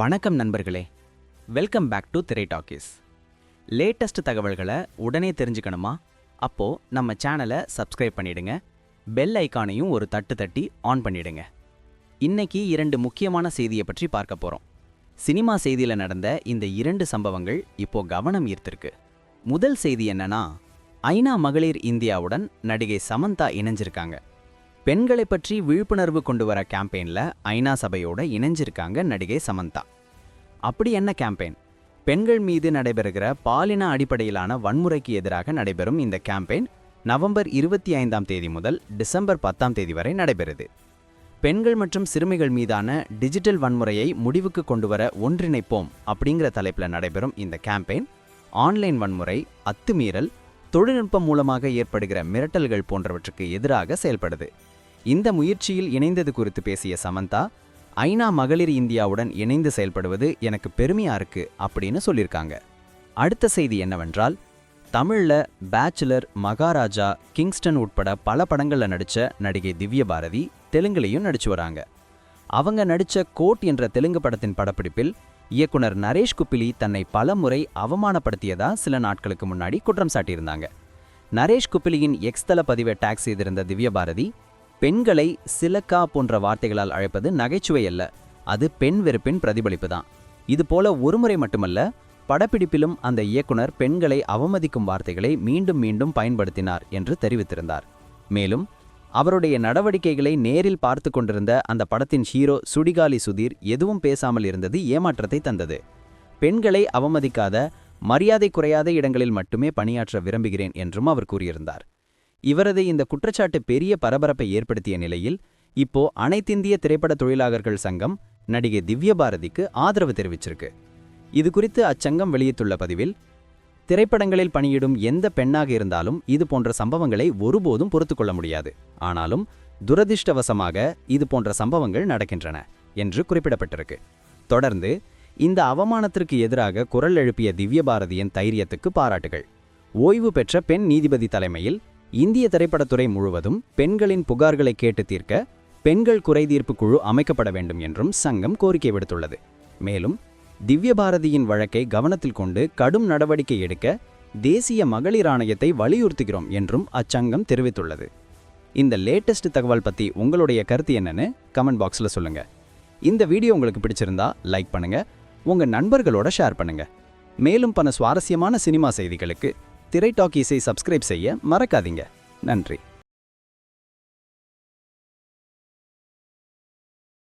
வணக்கம் நண்பர்களே. Welcome back to Thirai talkies latest தகவல்களை உடனே தெரிஞ்சுக்கணுமா? அப்போது நம்ம சேனலை சப்ஸ்கிரைப் பண்ணிடுங்க. பெல் ஐகானையும் ஒரு தட்டு தட்டி ஆன் பண்ணிடுங்க. இன்னைக்கு இரண்டு முக்கியமான செய்தியை பற்றி பார்க்க போகிறோம் சினிமா செய்தியில் நடந்த இந்த இரண்டு சம்பவங்கள் இப்போ கவனம் ஈர்த்திருக்கு. முதல் செய்தி என்னன்னா ஐநா மகளிர் இந்தியாவுடன் நடிகை சமந்தா இணைஞ்சிருக்காங்க. பெண்களை பற்றி விழிப்புணர்வு கொண்டு வர கேம்பெயினில் ஐநா சபையோட இணைஞ்சிருக்காங்க நடிகை சமந்தா. அப்படி என்ன கேம்பெயின் பெண்கள் மீது நடைபெறுகிற பாலின அடிப்படையிலான வன்முறைக்கு எதிராக நடைபெறும் இந்த கேம்பெயின் நவம்பர் இருபத்தி ஐந்தாம் தேதி முதல் டிசம்பர் பத்தாம் தேதி வரை நடைபெறுது. பெண்கள் மற்றும் சிறுமிகள் மீதான டிஜிட்டல் வன்முறையை முடிவுக்கு கொண்டு வர ஒன்றிணைப்போம் அப்படிங்கிற தலைப்பில் நடைபெறும் இந்த கேம்பெயின் ஆன்லைன் வன்முறை அத்துமீறல் தொழில்நுட்பம் மூலமாக ஏற்படுகிற மிரட்டல்கள் போன்றவற்றுக்கு எதிராக செயல்படுது. இந்த முயற்சியில் இணைந்தது குறித்து பேசிய சமந்தா ஐநா மகளிர் இந்தியாவுடன் இணைந்து செயல்படுவது எனக்கு பெருமையா இருக்கு அப்படின்னு சொல்லியிருக்காங்க. அடுத்த செய்தி என்னவென்றால் தமிழ்ல பேச்சுலர் மகாராஜா கிங்ஸ்டன் உட்பட பல படங்கள்ல நடிச்ச நடிகை திவ்ய பாரதி தெலுங்குலையும் நடிச்சு வராங்க. அவங்க நடிச்ச கோட் என்ற தெலுங்கு படத்தின் படப்பிடிப்பில் இயக்குனர் நரேஷ் குப்பிலி தன்னை பல முறை அவமானப்படுத்தியதா சில நாட்களுக்கு முன்னாடி குற்றம் சாட்டியிருந்தாங்க. நரேஷ் குப்பிலியின் எக்ஸ்தல பதிவை டேக்ஸ் செய்திருந்த திவ்ய பாரதி பெண்களை சிலக்கா போன்ற வார்த்தைகளால் அழைப்பது நகைச்சுவை அல்ல அது பெண் வெறுப்பின் பிரதிபலிப்பு தான். இதுபோல ஒருமுறை மட்டுமல்ல படப்பிடிப்பிலும் அந்த இயக்குனர் பெண்களை அவமதிக்கும் வார்த்தைகளை மீண்டும் மீண்டும் பயன்படுத்தினார் என்று தெரிவித்திருந்தார். மேலும் அவருடைய நடவடிக்கைகளை நேரில் பார்த்து கொண்டிருந்த அந்த படத்தின் ஹீரோ சுடிகாலி சுதீர் எதுவும் பேசாமல் இருந்தது ஏமாற்றத்தை தந்தது. பெண்களை அவமதிக்காத மரியாதை குறையாத இடங்களில் மட்டுமே பணியாற்ற விரும்புகிறேன் என்றும் அவர் கூறியிருந்தார். இவரது இந்த குற்றச்சாட்டு பெரிய பரபரப்பை ஏற்படுத்திய நிலையில் இப்போ அனைத்திந்திய திரைப்பட தொழிலாளர்கள் சங்கம் நடிகை திவ்ய பாரதிக்கு ஆதரவு தெரிவிச்சிருக்கு. இது குறித்து அச்சங்கம் வெளியிட்டுள்ள பதிவில் திரைப்படங்களில் பணியிடும் எந்த பெண்ணாக இருந்தாலும் இது போன்ற சம்பவங்களை ஒருபோதும் பொறுத்துக்கொள்ள முடியாது. ஆனாலும் துரதிர்ஷ்டவசமாக இது போன்ற சம்பவங்கள் நடக்கின்றன என்று குறிப்பிடப்பட்டிருக்கு. தொடர்ந்து இந்த அவமானத்திற்கு எதிராக குரல் எழுப்பிய திவ்ய பாரதியின் தைரியத்துக்கு பாராட்டுகள். ஓய்வு பெற்ற பெண் நீதிபதி தலைமையில் இந்திய திரைப்படத்துறை முழுவதும் பெண்களின் புகார்களை கேட்டு தீர்க்க பெண்கள் குறைதீர்ப்பு குழு அமைக்கப்பட வேண்டும் என்றும் சங்கம் கோரிக்கை விடுத்துள்ளது. மேலும் திவ்ய பாரதியின் வழக்கை கவனத்தில் கொண்டு கடும் நடவடிக்கை எடுக்க தேசிய மகளிர் ஆணையத்தை வலியுறுத்துகிறோம் என்றும் அச்சங்கம் தெரிவித்துள்ளது. இந்த லேட்டஸ்ட் தகவல் பத்தி உங்களுடைய கருத்து என்னன்னு கமெண்ட் பாக்ஸில் சொல்லுங்க. இந்த வீடியோ உங்களுக்கு பிடிச்சிருந்தா லைக் பண்ணுங்க உங்கள் நண்பர்களோட ஷேர் பண்ணுங்கள் மேலும் பல சுவாரஸ்யமான சினிமா செய்திகளுக்கு திரை டாக்கீஸை சப்ஸ்கிரைப் செய்ய மறக்காதீங்க. நன்றி.